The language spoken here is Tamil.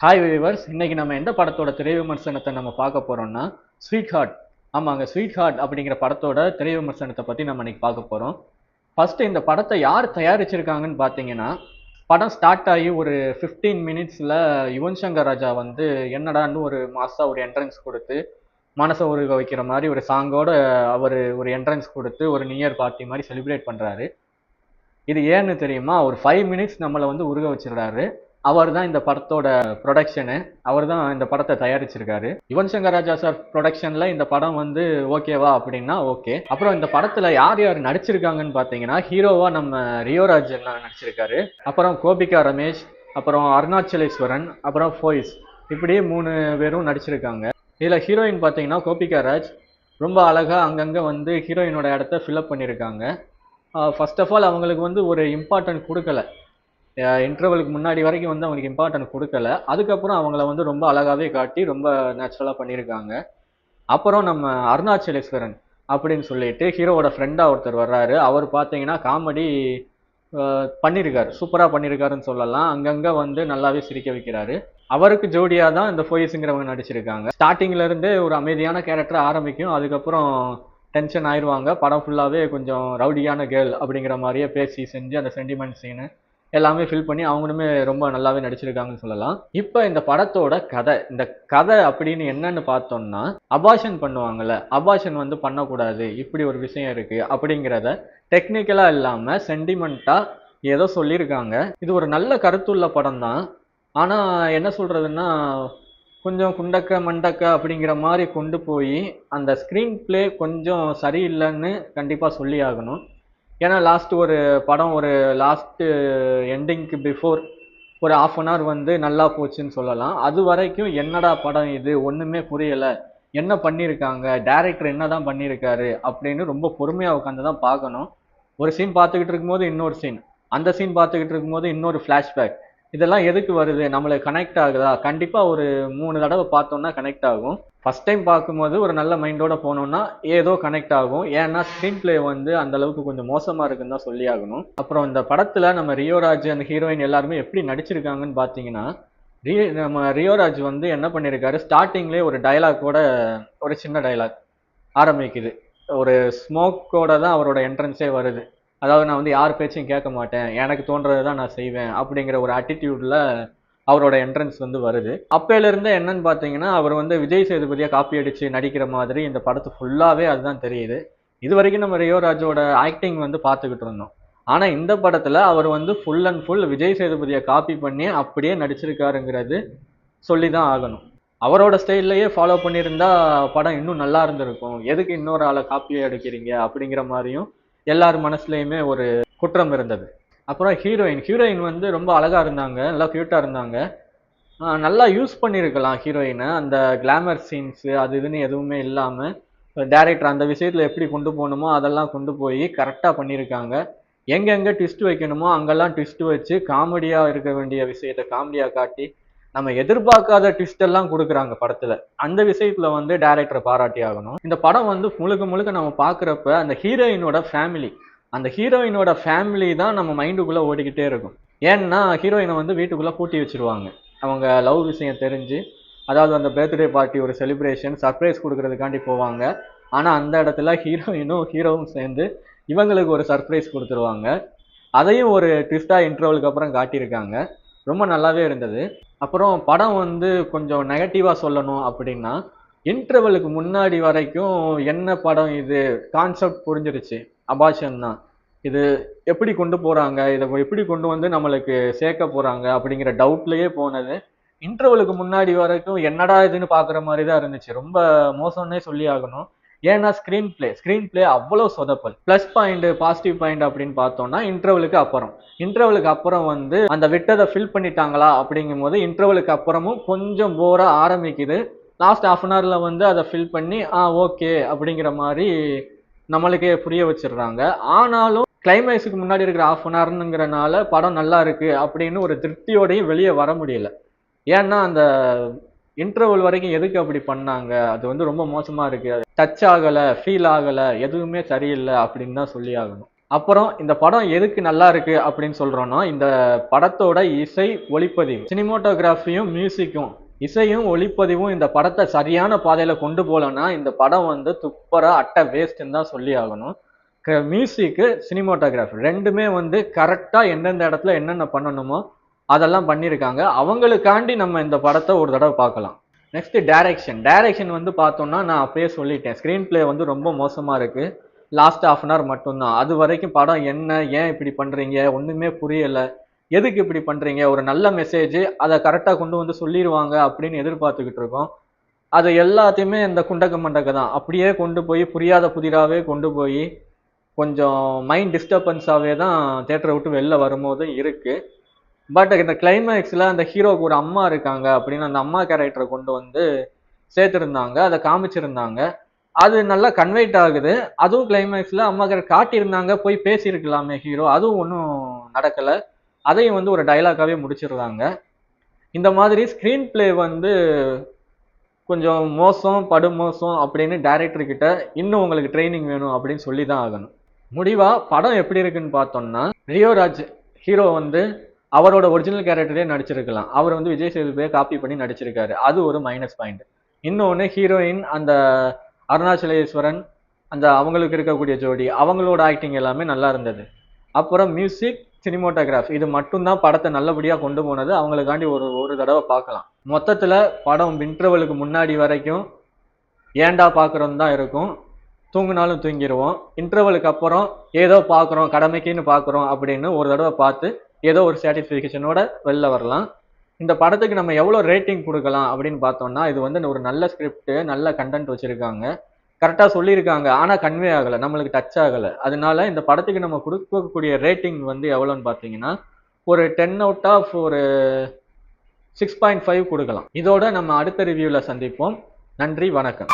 ஹாய் வியூவர்ஸ் இன்னைக்கு நம்ம எந்த படத்தோட திரை விமர்சனத்தை நம்ம பார்க்க போறோம்னா ஸ்வீட் ஹார்ட் ஆமாங்க ஸ்வீட் ஹார்ட் அப்படிங்கிற படத்தோட திரை விமர்சனத்தை பத்தி நம்ம இன்னைக்கு பார்க்க போறோம். ஃபர்ஸ்ட் இந்த படத்தை யார் தயாரிச்சிருக்காங்கன்னு பார்த்தீங்கன்னா படம் ஸ்டார்ட் ஆகி ஒரு 15 மினிட்ஸில் யுவன் சங்கர் ராஜா வந்து என்னடான்னு ஒரு மாசா ஒரு என்ட்ரன்ஸ் கொடுத்து மனசை உருக வைக்கிற மாதிரி ஒரு சாங்கோட அவர் ஒரு என்ட்ரன்ஸ் கொடுத்து ஒரு நியூ இயர் பார்ட்டி மாதிரி செலிப்ரேட் பண்ணுறாரு இது ஏன்னு தெரியுமா? ஒரு ஃபைவ் மினிட்ஸ் நம்மளை வந்து உருக வச்சிடுறாரு அவர் தான் இந்த படத்தோட ப்ரொடக்ஷனு அவர் தான் இந்த படத்தை தயாரிச்சிருக்காரு. யுவன் சங்கர் ராஜா சார் ப்ரொடக்ஷன்ல இந்த படம் வந்து ஓகேவா அப்படின்னா ஓகே. அப்புறம் இந்த படத்துல யார் யார் நடிச்சிருக்காங்கன்னு பார்த்தீங்கன்னா ஹீரோவா நம்ம ரியோராஜ் நடிச்சிருக்காரு. அப்புறம் கோபிகா ரமேஷ் அப்புறம் அருணாச்சலேஸ்வரன் அப்புறம் ஃபோய்ஸ். இப்படியே மூணு பேரும் நடிச்சிருக்காங்க. இதில் ஹீரோயின் பார்த்தீங்கன்னா கோபிகா ராஜ். ரொம்ப அழகாக அங்கங்கே வந்து ஹீரோயினோட இடத்த ஃபில்அப் பண்ணியிருக்காங்க ஃபர்ஸ்ட் ஆஃப் ஆல் அவங்களுக்கு வந்து ஒரு இம்பார்ட்டன்ட் கொடுக்கல. இன்டர்வலுக்கு முன்னாடி வரைக்கும் வந்து அவங்களுக்கு இம்பார்ட்டன்ட் கொடுக்கல. அதுக்கப்புறம் அவங்கள வந்து ரொம்ப அழகாகவே காட்டி ரொம்ப நேச்சுரலாக பண்ணியிருக்காங்க. அப்புறம் நம்ம அருணாச்சலேஸ்வரன் அப்படின்னு சொல்லிட்டு ஹீரோவோட ஃப்ரெண்டாக ஒருத்தர் வர்றாரு. அவர் பார்த்தீங்கன்னா காமெடி பண்ணியிருக்காரு. சூப்பராக பண்ணியிருக்காருன்னு சொல்லலாம். அங்கங்கே வந்து நல்லாவே சிரிக்க வைக்கிறாரு. அவருக்கு ஜோடியாக தான் இந்த ஃபோயிஸுங்கிறவங்க நடிச்சிருக்காங்க. ஸ்டார்டிங்லேருந்தே ஒரு அமைதியான கேரக்டர் ஆரம்பிக்கும். அதுக்கப்புறம் டென்ஷன் ஆயிடுவாங்க படம் ஃபுல்லாகவே கொஞ்சம் ரவுடியான கேர்ள் அப்படிங்கிற மாதிரியே பேசி செஞ்சு அந்த சென்டிமெண்ட் சீனு எல்லாமே ஃபில் பண்ணி அவங்களுமே ரொம்ப நல்லாவே நடிச்சிருக்காங்கன்னு சொல்லலாம். இப்போ இந்த படத்தோட கதை இந்த கதை அப்படின்னு என்னன்னு பார்த்தோம்னா அபாஷன் பண்ணுவாங்கல்ல அபாஷன் வந்து பண்ணக்கூடாது இப்படி ஒரு விஷயம் இருக்கு அப்படிங்கிறத டெக்னிக்கலா இல்லாம சென்டிமெண்டா ஏதோ சொல்லியிருக்காங்க. இது ஒரு நல்ல கருத்துள்ள படம் தான். ஆனா என்ன சொல்றதுன்னா கொஞ்சம் குண்டக்க மண்டக்க அப்படிங்கிற மாதிரி கொண்டு போய் அந்த ஸ்க்ரீன் பிளே கொஞ்சம் சரியில்லைன்னு கண்டிப்பாக சொல்லி ஆகணும் ஏன்னா லாஸ்ட் ஒரு படம் ஒரு லாஸ்ட்டு எண்டிங்க்கு பிஃபோர் ஒரு ஆஃப் அன் ஹவர் வந்து நல்லா போச்சுன்னு சொல்லலாம். அது வரைக்கும் என்னடா படம் இது? ஒன்றுமே புரியலை. என்ன பண்ணியிருக்காங்க டேரக்டர் என்ன தான் பண்ணியிருக்காரு அப்படின்னு ரொம்ப பொறுமையாக உட்காந்து தான் பார்க்கணும். ஒரு சீன் பார்த்துக்கிட்டு இருக்கும்போது இன்னொரு சீன் அந்த சீன் பார்த்துக்கிட்டு இருக்கும்போது இன்னொரு ஃப்ளாஷ்பேக் இதெல்லாம் எதுக்கு வருது? நம்மளுக்கு கனெக்ட் ஆகுதா? கண்டிப்பாக ஒரு மூணு தடவை பார்த்தோம்னா கனெக்ட் ஆகும். ஃபர்ஸ்ட் டைம் பார்க்கும்போது ஒரு நல்ல மைண்டோட போனோம்னா ஏதோ கனெக்ட் ஆகும். ஏன்னா ஸ்க்ரீன் பிளே வந்து அந்த அளவுக்கு கொஞ்சம் மோசமாக இருக்குன்னு தான் சொல்லி ஆகணும். அப்புறம் இந்த படத்தில் நம்ம ரியோராஜ் அந்த ஹீரோயின் எல்லாருமே எப்படி நடிச்சிருக்காங்கன்னு பார்த்தீங்கன்னா ரீ நம்ம ரியோராஜ் வந்து என்ன பண்ணியிருக்காரு ஸ்டார்டிங்லேயே ஒரு டைலாக்கோட ஒரு சின்ன டைலாக் ஆரம்பிக்குது. ஒரு ஸ்மோக்கோட தான் அவரோட என்ட்ரன்ஸே வருது. அதாவது நான் வந்து யார் பேச்சையும் கேட்க மாட்டேன் எனக்கு தோன்றதை தான் நான் செய்வேன் அப்படிங்கிற ஒரு ஆட்டிடியூடில் அவரோட என்ட்ரன்ஸ் வந்து வருது. அப்பையிலேருந்து என்னன்னு பார்த்தீங்கன்னா அவர் வந்து விஜய் சேதுபதியாக காப்பி அடித்து நடிக்கிற மாதிரி இந்த படத்து ஃபுல்லாகவே அதுதான் தெரியுது. இது வரைக்கும் நம்ம ரியோராஜோட ஆக்டிங் வந்து பார்த்துக்கிட்டு இருந்தோம். ஆனால் இந்த படத்தில் அவர் வந்து ஃபுல் அண்ட் ஃபுல் விஜய் சேதுபதியை காப்பி பண்ணி அப்படியே நடிச்சிருக்காருங்கிறது சொல்லி தான் ஆகணும். அவரோட ஸ்டைல்லையே ஃபாலோ பண்ணியிருந்தா படம் இன்னும் நல்லா இருந்திருக்கும். எதுக்கு இன்னொரு ஆளை காப்பி அடிக்கிறீங்க அப்படிங்கிற மாதிரியும் எல்லார் மனசுலையுமே ஒரு குற்றம் இருந்தது. அப்புறம் ஹீரோயின் ஹீரோயின் வந்து ரொம்ப அழகாக இருந்தாங்க நல்லா க்யூட்டாக இருந்தாங்க. நல்லா யூஸ் பண்ணியிருக்கலாம் ஹீரோயினை அந்த கிளாமர் சீன்ஸு அது இதுன்னு எதுவுமே இல்லாமல் டேரக்டர் அந்த விஷயத்தில் எப்படி கொண்டு போகணுமோ அதெல்லாம் கொண்டு போய் கரெக்டாக பண்ணியிருக்காங்க எங்கெங்கே ட்விஸ்ட் வைக்கணுமோ அங்கெல்லாம் ட்விஸ்ட் வச்சு காமெடியாக இருக்க வேண்டிய விஷயத்தை காமெடியாக காட்டி நம்ம எதிர்பார்க்காத ட்விஸ்ட் எல்லாம் கொடுக்குறாங்க படத்துல. அந்த விஷயத்துல வந்து டேரக்டரை பாராட்டி ஆகணும். இந்த படம் வந்து முழுக்க முழுக்க நம்ம பார்க்குறப்ப அந்த ஹீரோயினோட ஃபேமிலி அந்த ஹீரோயினோட ஃபேமிலி தான் நம்ம மைண்டுக்குள்ள ஓடிக்கிட்டே இருக்கும். ஏன்னா ஹீரோயினை வந்து வீட்டுக்குள்ள பூட்டி வச்சிருவாங்க. அவங்க லவ் விஷயம் தெரிஞ்சு அதாவது அந்த பர்த்டே பார்ட்டி ஒரு செலிப்ரேஷன் சர்ப்ரைஸ் கொடுக்கறதுக்காண்டி போவாங்க. ஆனா அந்த இடத்துல ஹீரோயினும் ஹீரோவும் சேர்ந்து இவங்களுக்கு ஒரு சர்ப்ரைஸ் கொடுத்துருவாங்க. அதையும் ஒரு ட்விஸ்டா இன்டர்வலுக்கு அப்புறம் காட்டியிருக்காங்க. ரொம்ப நல்லாவே இருந்தது. அப்புறம் படம் வந்து கொஞ்சம் நெகட்டிவாக சொல்லணும் அப்படின்னா இன்டர்வலுக்கு முன்னாடி வரைக்கும் என்ன படம் இது? கான்செப்ட் புரிஞ்சிருச்சு. அபாஷன் தான் இது எப்படி கொண்டு போகிறாங்க இதை எப்படி கொண்டு வந்து நம்மளுக்கு சேர்க்க போகிறாங்க அப்படிங்கிற டவுட்லேயே போனது. இன்டர்வலுக்கு முன்னாடி வரைக்கும் என்னடா இதுன்னு பார்க்குற மாதிரி தான் இருந்துச்சு. ரொம்ப மோசம்னே சொல்லி ஆகணும். ஏன்னா ஸ்க்ரீன் பிளே ஸ்க்ரீன் பிளே அவ்வளோ சொதப்பல். ப்ளஸ் பாயிண்ட் பாசிட்டிவ் பாயிண்ட் அப்படின்னு பார்த்தோம்னா இன்டர்வலுக்கு அப்புறம். இன்டர்வலுக்கு அப்புறம் வந்து அந்த விட்டதை ஃபில் பண்ணிட்டாங்களா அப்படிங்கும் போது இன்டர்வலுக்கு அப்புறமும் கொஞ்சம் போராக ஆரம்பிக்குது. லாஸ்ட் ஹாஃப் அன் ஹவரில் வந்து அதை ஃபில் பண்ணி ஆ ஓகே அப்படிங்கிற மாதிரி நம்மளுக்கே புரிய வச்சிடுறாங்க. ஆனாலும் கிளைமேக்ஸுக்கு முன்னாடி இருக்கிற ஹாஃப் அன் ஹவர்னுங்கிறனால படம் நல்லா இருக்குது அப்படின்னு ஒரு திருப்தியோடையும் வெளியே வர முடியல. ஏன்னா அந்த இன்டர்வல் வரைக்கும் எதுக்கு அப்படி பண்ணாங்க? அது வந்து ரொம்ப மோசமா இருக்கு. டச் ஆகல ஃபீல் ஆகல எதுவுமே சரியில்லை அப்படின்னு தான் சொல்லி ஆகணும். அப்புறம் இந்த படம் எதுக்கு நல்லா இருக்கு அப்படின்னு சொல்றோம்னா இந்த படத்தோட இசை ஒளிப்பதிவு சினிமோட்டோகிராஃபியும் மியூசிக்கும் இசையும் ஒளிப்பதிவும் இந்த படத்தை சரியான பாதையில கொண்டு போகலன்னா இந்த படம் வந்து துப்பரா அட்டை வேஸ்ட்னு தான் சொல்லி ஆகணும். மியூசிக்கு சினிமோட்டோகிராஃபி ரெண்டுமே வந்து கரெக்டாக எந்தெந்த இடத்துல என்னென்ன பண்ணணுமோ அதெல்லாம் பண்ணியிருக்காங்க அவங்களுக்காண்டி நம்ம இந்த படத்தை ஒரு தடவை பார்க்கலாம். நெக்ஸ்ட் டைரக்ஷன் டைரக்ஷன் வந்து பார்த்தோம்னா நான் அப்பயே சொல்லிட்டேன். ஸ்க்ரீன் பிளே வந்து ரொம்ப மோசமாக இருக்குது லாஸ்ட் ஆஃப் அன் ஹவர் மட்டும்தான். அது வரைக்கும் படம் என்ன ஏன் இப்படி பண்ணுறீங்க ஒன்றுமே புரியலை. எதுக்கு இப்படி பண்ணுறீங்க ஒரு நல்ல மெசேஜ் அதை கரெக்டாக கொண்டு வந்து சொல்லிடுவாங்க அப்படின்னு எதிர்பார்த்துக்கிட்டு இருக்கோம். அது எல்லாத்தையுமே இந்த குண்டக்க மண்டக்க தான். அப்படியே கொண்டு போய் புரியாத புதிராகவே கொண்டு போய் கொஞ்சம் மைண்ட் டிஸ்டர்பன்ஸாகவே தான் தேட்டரை விட்டு வெளில வரும்போதும் இருக்குது பட் இந்த கிளைமேக்ஸில் அந்த ஹீரோவுக்கு ஒரு அம்மா இருக்காங்க அப்படின்னு அந்த அம்மா கேரக்டரை கொண்டு வந்து சேர்த்துருந்தாங்க அதை காமிச்சிருந்தாங்க. அது நல்லா கன்வெர்ட் ஆகுது. அதுவும் கிளைமேக்ஸில் அம்மா கேரக்டர் காட்டியிருந்தாங்க போய் பேசியிருக்கலாமே ஹீரோ அதுவும் ஒன்றும் நடக்கலை. அதையும் வந்து ஒரு டைலாக்காகவே முடிச்சிருந்தாங்க. இந்த மாதிரி ஸ்க்ரீன் பிளே வந்து கொஞ்சம் மோசம் படுமோசம் அப்படின்னு டேரக்டர்கிட்ட இன்னும் உங்களுக்கு ட்ரைனிங் வேணும் அப்படின்னு சொல்லி தான் ஆகணும். முடிவாக படம் எப்படி இருக்குன்னு பார்த்தோம்னா ரியோராஜ் ஹீரோ வந்து அவரோட ஒரிஜினல் கேரக்டரே நடிச்சிருக்கலாம். அவர் வந்து விஜய் சேதுபதியை காப்பி பண்ணி நடிச்சிருக்காரு. அது ஒரு மைனஸ் பாயிண்ட் இன்னொன்று ஹீரோயின் அந்த அருணாச்சலேஸ்வரன் அந்த அவங்களுக்கு இருக்கக்கூடிய ஜோடி அவங்களோட ஆக்டிங் எல்லாமே நல்லா இருந்தது. அப்புறம் மியூசிக் சினிமோட்டோகிராஃப் இது மட்டும்தான் படத்தை நல்லபடியாக கொண்டு போனது. அவங்களுக்காண்டி ஒரு ஒரு தடவை பார்க்கலாம். மொத்தத்தில் படம் இன்டர்வலுக்கு முன்னாடி வரைக்கும் ஏன்டா பார்க்குறோம் தான் இருக்கும். தூங்கினாலும் தூங்கிடுவோம் இன்டர்வலுக்கு அப்புறம் ஏதோ பார்க்குறோம் கடமைக்குன்னு பார்க்குறோம் அப்படின்னு ஒரு தடவை பார்த்து ஏதோ ஒரு சாட்டிஸ்ஃபிகேஷனோட வெளில வரலாம். இந்த படத்துக்கு நம்ம எவ்வளோ ரேட்டிங் கொடுக்கலாம் அப்படின்னு பார்த்தோம்னா இது வந்து ஒரு நல்ல ஸ்கிரிப்ட் நல்ல கண்டென்ட் வச்சுருக்காங்க. கரெக்டாக சொல்லியிருக்காங்க. ஆனால் கன்வே ஆகலை. நம்மளுக்கு டச் ஆகலை. அதனால இந்த படத்துக்கு நம்ம கொடுக்கக்கூடிய ரேட்டிங் வந்து எவ்வளோன்னு பார்த்தீங்கன்னா ஒரு டென் அவுட் ஆஃப் ஒரு சிக்ஸ் பாயிண்ட் ஃபைவ் கொடுக்கலாம். இதோட நம்ம அடுத்த ரிவ்யூவில் சந்திப்போம். நன்றி வணக்கம்.